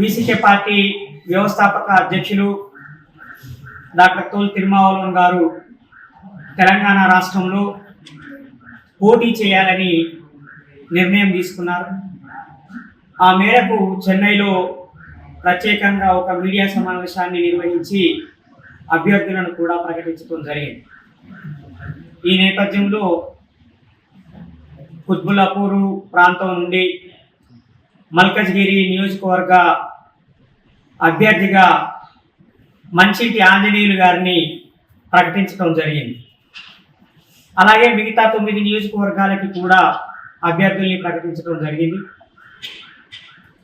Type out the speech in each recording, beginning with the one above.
VCK party వ్యవస్థాపక అధ్యక్షులు doctor తోల్ తిరుమావలం గారు తెలంగాణ రాష్ట్రంలో పోటీ చేయాలని నిర్ణయం తీసుకున్నారు. ఆ మేరకు చెన్నైలో ప్రత్యేకంగా ఒక మీడియా సమావేశాన్ని నిర్వహించి అభ్యర్థులను కూడా ప్రకటించడం జరిగింది. ఈ నేపథ్యంలో కుత్బుల్లాపూరు ప్రాంతం నుండి మల్కజ్గిరి నియోజకవర్గ అభ్యర్థిగా మంచిటి ఆంజనేయులు గారిని ప్రకటించడం జరిగింది. అలాగే మిగతా తొమ్మిది నియోజకవర్గాలకి కూడా అభ్యర్థుల్ని ప్రకటించడం జరిగింది.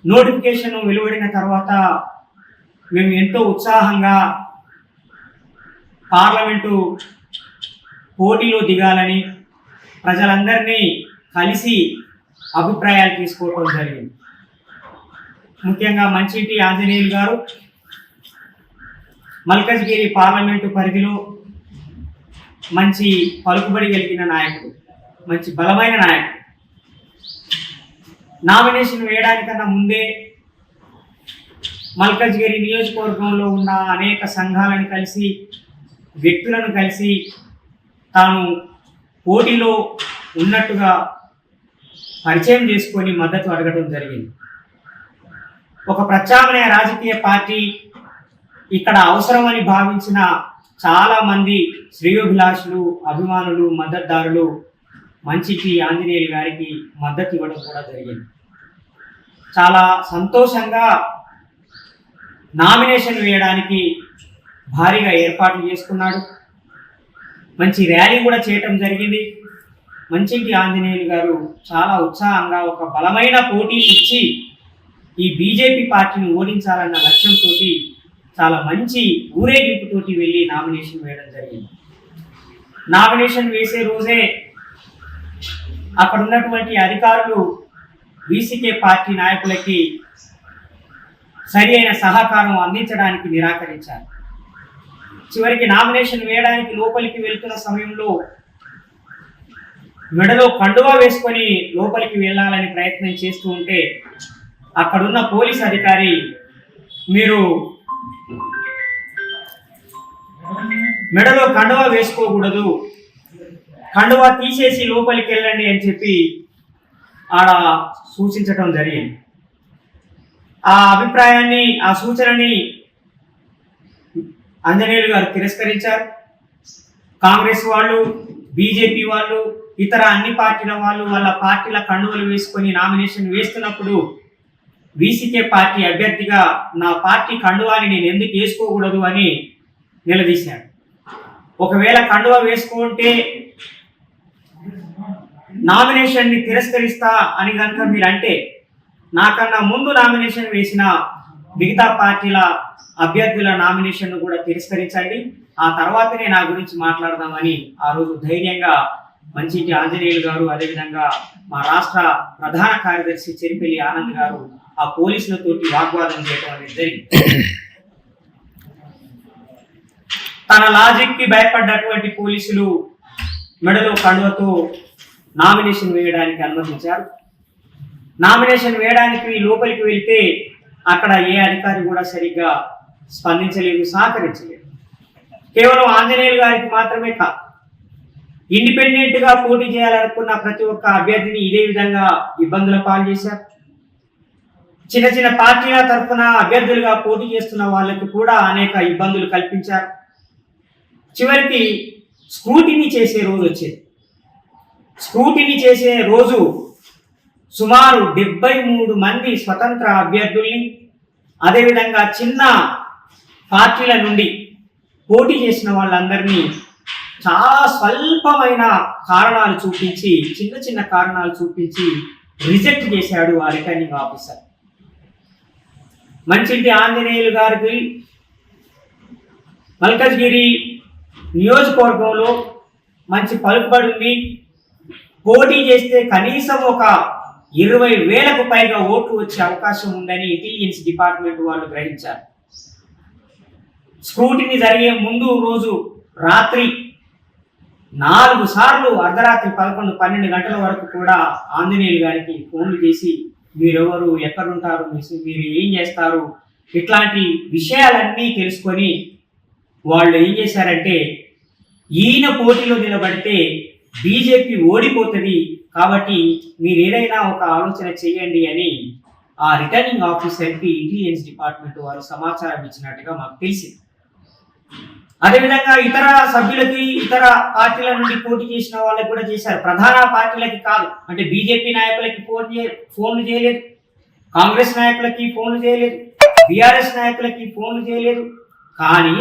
నోటిఫికేషన్ వెలువడిన తర్వాత మేము ఎంతో ఉత్సాహంగా పార్లమెంటు పోటీలో దిగాలని ప్రజలందరినీ కలిసి అభిప్రాయాలు తీసుకోవడం జరిగింది. ముఖ్యంగా మంచిటి ఆంజనేయులు గారు మల్కజ్గిరి పార్లమెంటు పరిధిలో మంచి పలుకుబడి కలిగిన నాయకుడు మంచి బలమైన నాయకుడు. నామినేషన్ వేయడానికన్నా ముందే మల్కజ్గిరి నియోజకవర్గంలో ఉన్న అనేక సంఘాలను కలిసి వ్యక్తులను కలిసి తాను పోటీలో ఉన్నట్టుగా పరిచయం చేసుకొని మద్దతు అడగడం జరిగింది. ఒక ప్రత్యామ్నాయ రాజకీయ పార్టీ ఇక్కడ అవసరమని భావించిన చాలా మంది శ్రేయోభిలాషులు అభిమానులు మద్దతుదారులు మంచికి ఆంజనేయులు గారికి మద్దతు ఇవ్వడం కూడా జరిగింది. చాలా సంతోషంగా నామినేషన్ వేయడానికి భారీగా ఏర్పాట్లు చేసుకున్నాడు. మంచి ర్యాలీ కూడా చేయటం జరిగింది. మంచింటి ఆంజనేయులు గారు చాలా ఉత్సాహంగా ఒక బలమైన పోటీ ఇచ్చి ఈ బీజేపీ పార్టీని ఓడించాలన్న లక్ష్యంతో చాలా మంచి ఊరేగింపుతోటి వెళ్ళి నామినేషన్ వేయడం జరిగింది. నామినేషన్ వేసే రోజే అక్కడ ఉన్నటువంటి అధికారులు బీసీకే పార్టీ నాయకులకి సరి అయిన సహకారం అందించడానికి నిరాకరించారు. చివరికి నామినేషన్ వేయడానికి లోపలికి వెళ్తున్న సమయంలో మెడలో కండువా వేసుకొని లోపలికి వెళ్ళాలని ప్రయత్నం చేస్తూ ఉంటే అక్కడున్న పోలీస్ అధికారి మీరు మెడలో కండువా వేసుకోకూడదు. కండువా తీసేసి లోపలికి వెళ్ళండి అని చెప్పి ఆడ సూచించటం జరిగింది. ఆ అభిప్రాయాన్ని ఆ సూచనని అంజనేయులు గారు తిరస్కరించారు. కాంగ్రెస్ వాళ్ళు బీజేపీ వాళ్ళు ఇతర అన్ని పార్టీల వాళ్ళు వాళ్ళ పార్టీల కండువలు వేసుకొని నామినేషన్ వేస్తున్నప్పుడు వీసీకే పార్టీ అభ్యర్థిగా నా పార్టీ కండువాని నేను ఎందుకు వేసుకోకూడదు అని నిలదీశాడు. ఒకవేళ కండువా వేసుకుంటే నామినేషన్ని తిరస్కరిస్తా అని కనుక మీరు అంటే నాకన్నా ముందు నామినేషన్ వేసిన మిగతా పార్టీల అభ్యర్థుల నామినేషన్ను కూడా తిరస్కరించండి. ఆ తర్వాతనే నా గురించి మాట్లాడదామని ఆ రోజు ధైర్యంగా మంచి ఆంజనేయులు గారు అదేవిధంగా మా రాష్ట్ర ప్రధాన కార్యదర్శి చెరిపెల్లి ఆనంద్ గారు ఆ పోలీసులతోటి వాగ్వాదం చేయడం అనేది జరిగింది. తన లాజిక్కి భయపడ్డటువంటి పోలీసులు మెడలో కండువతో నామినేషన్ వేయడానికి అనుమతించారు. నామినేషన్ వేయడానికి లోపలికి వెళ్తే అక్కడ ఏ అధికారి కూడా సరిగ్గా స్పందించలేదు సహకరించలేదు. కేవలం ఆంజనేయులు గారికి మాత్రమే కాదు ఇండిపెండెంట్గా పోటీ చేయాలనుకున్న ప్రతి ఒక్క అభ్యర్థిని ఇదే విధంగా ఇబ్బందుల పాలు చేశారు. చిన్న చిన్న పార్టీల తరఫున అభ్యర్థులుగా పోటీ చేస్తున్న వాళ్ళకి కూడా అనేక ఇబ్బందులు కల్పించారు. చివరికి స్క్రూటినీ చేసే రోజు వచ్చేది. స్క్రూటినీ చేసే రోజు సుమారు డెబ్బై మూడు మంది స్వతంత్ర అభ్యర్థుల్ని అదేవిధంగా చిన్న పార్టీల నుండి పోటీ చేసిన వాళ్ళందరినీ చాలా స్వల్పమైన కారణాలు చూపించి చిన్న చిన్న కారణాలు చూపించి రిజెక్ట్ చేశాడు ఆ రిటర్నింగ్ ఆఫీసర్. మంచింటి ఆంజనేయులు గారికి మల్కజ్గిరి నియోజకవర్గంలో మంచి పలుకుబడి ఉంది. పోటీ చేస్తే కనీసం ఒక ఇరవై వేలకు పైగా ఓట్లు వచ్చే అవకాశం ఉందని ఇంటెలిజెన్స్ డిపార్ట్మెంట్ వాళ్ళు గ్రహించారు. స్క్రూటిని జరిగే ముందు రోజు రాత్రి నాలుగు సార్లు అర్ధరాత్రి పదకొండు పన్నెండు గంటల వరకు కూడా ఆంజనేయులు గారికి ఫోన్లు చేసి మీరెవరు ఎక్కడుంటారు మీరు ఏం చేస్తారు? ఇట్లాంటి విషయాలన్నీ తెలుసుకొని వాళ్ళు ఏం చేశారంటే ఈయన పోటీలో నిలబడితే బీజేపీ ఓడిపోతుంది కాబట్టి మీరు ఏదైనా ఒక ఆలోచన చేయండి అని ఆ రిటర్నింగ్ ఆఫీసర్కి ఇంటెలిజెన్స్ డిపార్ట్మెంట్ వారు సమాచారం ఇచ్చినట్టుగా మాకు తెలిసింది. అదేవిధంగా ఇతర సభ్యులకి ఇతర పార్టీల నుండి పోటీ చేసిన వాళ్ళకి కూడా చేశారు. ప్రధాన పార్టీలకి కాదు. అంటే బీజేపీ నాయకులకి ఫోన్ చే ఫోన్లు చేయలేదు. కాంగ్రెస్ నాయకులకి ఫోన్లు చేయలేదు. బీఆర్ఎస్ నాయకులకి ఫోన్లు చేయలేదు. కానీ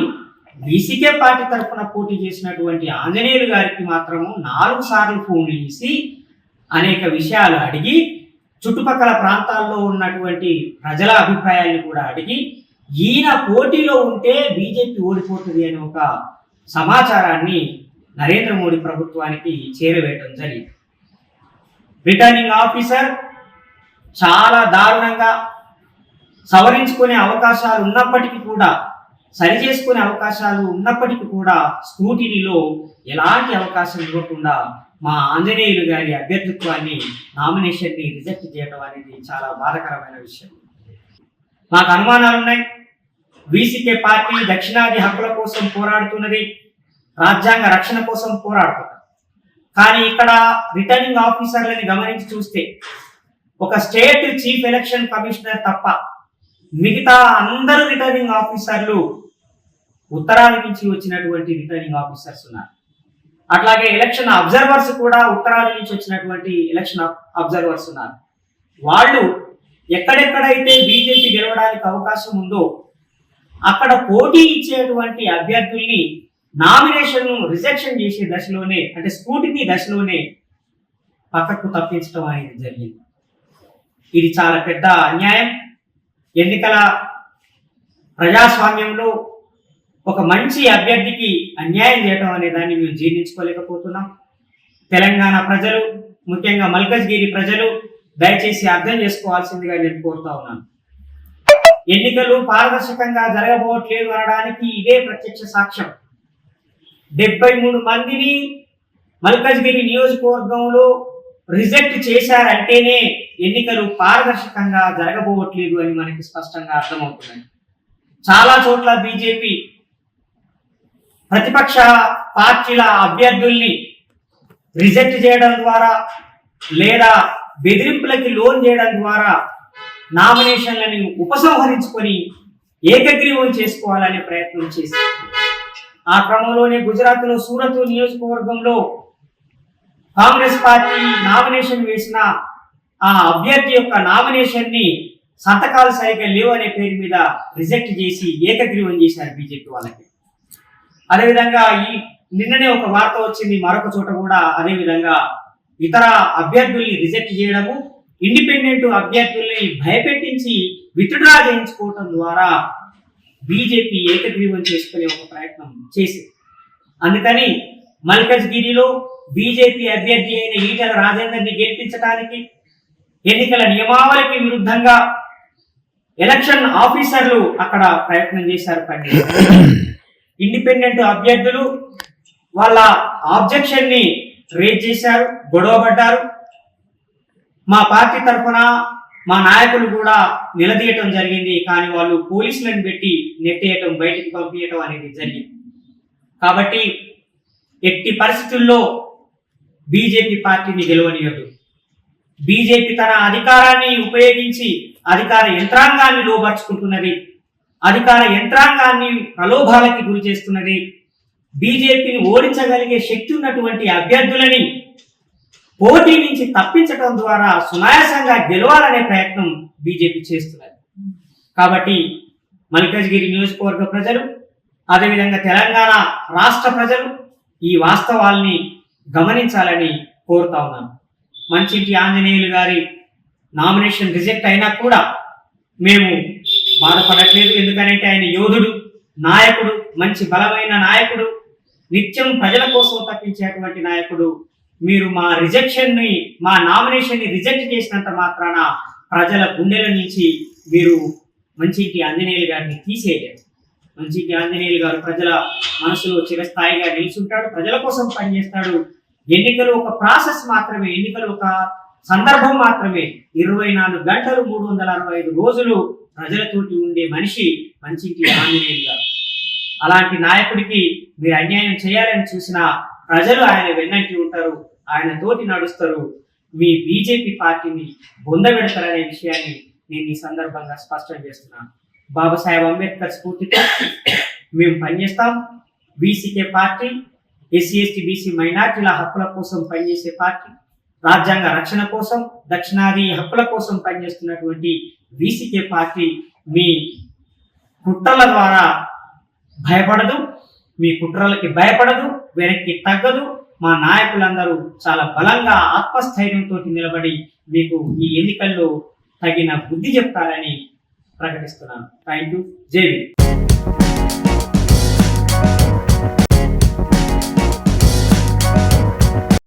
బీసీకే పార్టీ తరఫున పోటీ చేసినటువంటి ఆంజనేయులు గారికి మాత్రము నాలుగు సార్లు ఫోన్లు చేసి అనేక విషయాలు అడిగి చుట్టుపక్కల ప్రాంతాల్లో ఉన్నటువంటి ప్రజల అభిప్రాయాన్ని కూడా అడిగి ఈయన పోటీలో ఉంటే బీజేపీ ఓడిపోతుంది అనే ఒక సమాచారాన్ని నరేంద్ర మోడీ ప్రభుత్వానికి చేరవేయటం జరిగింది. రిటర్నింగ్ ఆఫీసర్ చాలా దారుణంగా సవరించుకునే అవకాశాలు ఉన్నప్పటికీ కూడా సరి చేసుకునే అవకాశాలు ఉన్నప్పటికీ కూడా స్క్రూటినీలో ఎలాంటి అవకాశం ఇవ్వకుండా మా ఆంజనేయులు గారి అభ్యర్థిత్వాన్ని నామినేషన్ని రిజెక్ట్ చేయడం అనేది చాలా బాధకరమైన విషయం. మాకు అనుమానాలు ఉన్నాయి వీసీకే పార్టీ దక్షిణాది హక్కుల కోసం పోరాడుతున్నది రాజ్యాంగ రక్షణ కోసం పోరాడుతున్నది. కానీ ఇక్కడ రిటర్నింగ్ ఆఫీసర్లని గమనించి చూస్తే ఒక స్టేట్ చీఫ్ ఎలక్షన్ కమిషనర్ తప్ప మిగతా అందరు రిటర్నింగ్ ఆఫీసర్లు ఉత్తరాది నుంచి వచ్చినటువంటి రిటర్నింగ్ ఆఫీసర్స్ ఉన్నారు. అట్లాగే ఎలక్షన్ అబ్జర్వర్స్ కూడా ఉత్తరాది నుంచి వచ్చినటువంటి ఎలక్షన్ అబ్జర్వర్స్ ఉన్నారు. వాళ్ళు ఎక్కడెక్కడైతే బీజేపీ గెలవడానికి అవకాశం ఉందో అక్కడ పోటీ ఇచ్చేటువంటి అభ్యర్థుల్ని నామినేషన్ రిజెక్షన్ చేసే దశలోనే అంటే స్కూటినీ దశలోనే పక్కకు తప్పించడం అనేది జరిగింది. ఇది చాలా పెద్ద అన్యాయం. ఎన్నికల ప్రజాస్వామ్యంలో ఒక మంచి అభ్యర్థికి అన్యాయం చేయడం అనే దాన్ని మేము జీర్ణించుకోలేకపోతున్నాం. తెలంగాణ ప్రజలు ముఖ్యంగా మల్కజ్గిరి ప్రజలు దయచేసి అర్థం చేసుకోవాల్సిందిగా నేను కోరుతా ఉన్నాను. ఎన్నికలు పారదర్శకంగా జరగబోవట్లేదు అనడానికి ఇదే ప్రత్యక్ష సాక్ష్యం. డెబ్బై మూడు మందిని మల్కజ్గిరి నియోజకవర్గంలో రిజెక్ట్ చేశారంటేనే ఎన్నికలు పారదర్శకంగా జరగబోవట్లేదు అని మనకి స్పష్టంగా అర్థమవుతుంది. చాలా చోట్ల బీజేపీ ప్రతిపక్ష పార్టీల అభ్యర్థుల్ని రిజెక్ట్ చేయడం ద్వారా లేదా బెదిరింపులకి లోన్ చేయడం ద్వారా నామినేషన్లని ఉపసంహరించుకొని ఏకగ్రీవం చేసుకోవాలనే ప్రయత్నం చేసి ఆ క్రమంలోనే గుజరాత్లో సూరత్ నియోజకవర్గంలో కాంగ్రెస్ పార్టీ నామినేషన్ వేసిన ఆ అభ్యర్థి యొక్క నామినేషన్ని సంతకాలు సరిగ్గా లేవు అనే పేరు మీద రిజెక్ట్ చేసి ఏకగ్రీవం చేశారు బీజేపీ వాళ్ళకి. అదేవిధంగా ఈ నిన్ననే ఒక వార్త వచ్చింది మరొక చోట కూడా అదేవిధంగా ఇతర అభ్యర్థుల్ని రిజెక్ట్ చేయడము ఇండిపెండెంట్ అభ్యర్థుల్ని భయపెట్టించి విత్డ్రా చేయించుకోవటం ద్వారా బీజేపీ ఏకగ్రీవం చేసుకునే ఒక ప్రయత్నం చేసింది. అందుకని మల్కజ్గిరిలో బీజేపీ అభ్యర్థి అయిన ఈటల రాజేందర్ని గెలిపించడానికి ఎన్నికల నియమావళికి విరుద్ధంగా ఎలక్షన్ ఆఫీసర్లు అక్కడ ప్రయత్నం చేశారు పని ఇండిపెండెంట్ అభ్యర్థులు వాళ్ళ ఆబ్జెక్షన్ని రేజ్ చేశారు గొడవపడ్డారు. మా పార్టీ తరఫున మా నాయకులు కూడా నిలదీయటం జరిగింది కానీ వాళ్ళు పోలీసులను పెట్టి నెట్టేయటం బయటికి పంపించటం అనేది జరిగింది. కాబట్టి ఎట్టి పరిస్థితుల్లో బీజేపీ పార్టీని గెలవనియదు. బీజేపీ తన అధికారాన్ని ఉపయోగించి అధికార యంత్రాంగాన్ని లోపరుచుకుంటున్నది అధికార యంత్రాంగాన్ని ప్రలోభాలకి గురి చేస్తున్నది బీజేపీని ఓడించగలిగే శక్తి ఉన్నటువంటి అభ్యర్థులని పోటీ నుంచి తప్పించడం ద్వారా సునాయాసంగా గెలవాలనే ప్రయత్నం బీజేపీ చేస్తున్నది. కాబట్టి మల్కజ్గిరి నియోజకవర్గ ప్రజలు అదేవిధంగా తెలంగాణ రాష్ట్ర ప్రజలు ఈ వాస్తవాల్ని గమనించాలని కోరుతా ఉన్నాను. మంచింటి ఆంజనేయులు గారి నామినేషన్ రిజెక్ట్ అయినా కూడా మేము బాధపడట్లేదు. ఎందుకంటే ఆయన యోధుడు నాయకుడు మంచి బలమైన నాయకుడు నిత్యం ప్రజల కోసం తప్పించేటువంటి నాయకుడు మీరు మా రిజెక్షన్ని మా నామినేషన్ని రిజెక్ట్ చేసినంత మాత్రాన ప్రజల గుండెల నుంచి మీరు మంచికి ఆంజనేయులు గారిని తీసేయలేరు మంచికి ఆంజనేయులు గారు ప్రజల మనసులో చిరస్థాయిగా నిలుచుంటాడు ప్రజల కోసం పనిచేస్తాడు. ఎన్నికలు ఒక ప్రాసెస్ మాత్రమే ఎన్నికలు ఒక సందర్భం మాత్రమే. ఇరవై నాలుగు గంటలు మూడు వందల అరవై ఐదు రోజులు ప్రజలతోటి ఉండే మనిషి మంచికి ఆంజనేయులు గారు. అలాంటి నాయకుడికి మీరు అన్యాయం చేయాలని చూసిన ప్రజలు ఆయన వెన్నంటి ఉంటారు ఆయన తోటి నడుస్తారు. మీ బీజేపీ పార్టీని బొందబెడతారనే విషయాన్ని నేను ఈ సందర్భంగా స్పష్టం చేస్తున్నాను. బాబాసాహెబ్ అంబేద్కర్ స్ఫూర్తితో మేము పనిచేస్తాం. బీసీకే పార్టీ ఎస్సీ ఎస్టీ బీసీ మైనార్టీల హక్కుల కోసం పనిచేసే పార్టీ రాజ్యాంగ రక్షణ కోసం దక్షిణాది హక్కుల కోసం పనిచేస్తున్నటువంటి బీసీకే పార్టీ మీ కుట్రల ద్వారా భయపడదు. మీ కుట్రలకి భయపడదు వెనక్కి తగ్గదు. మా నాయకులందరూ చాలా బలంగా ఆత్మస్థైర్యంతో నిలబడి మీకు ఈ ఎన్నికల్లో తగిన బుద్ధి చెప్తారని ప్రకటిస్తున్నాను. థ్యాంక్ యూ జై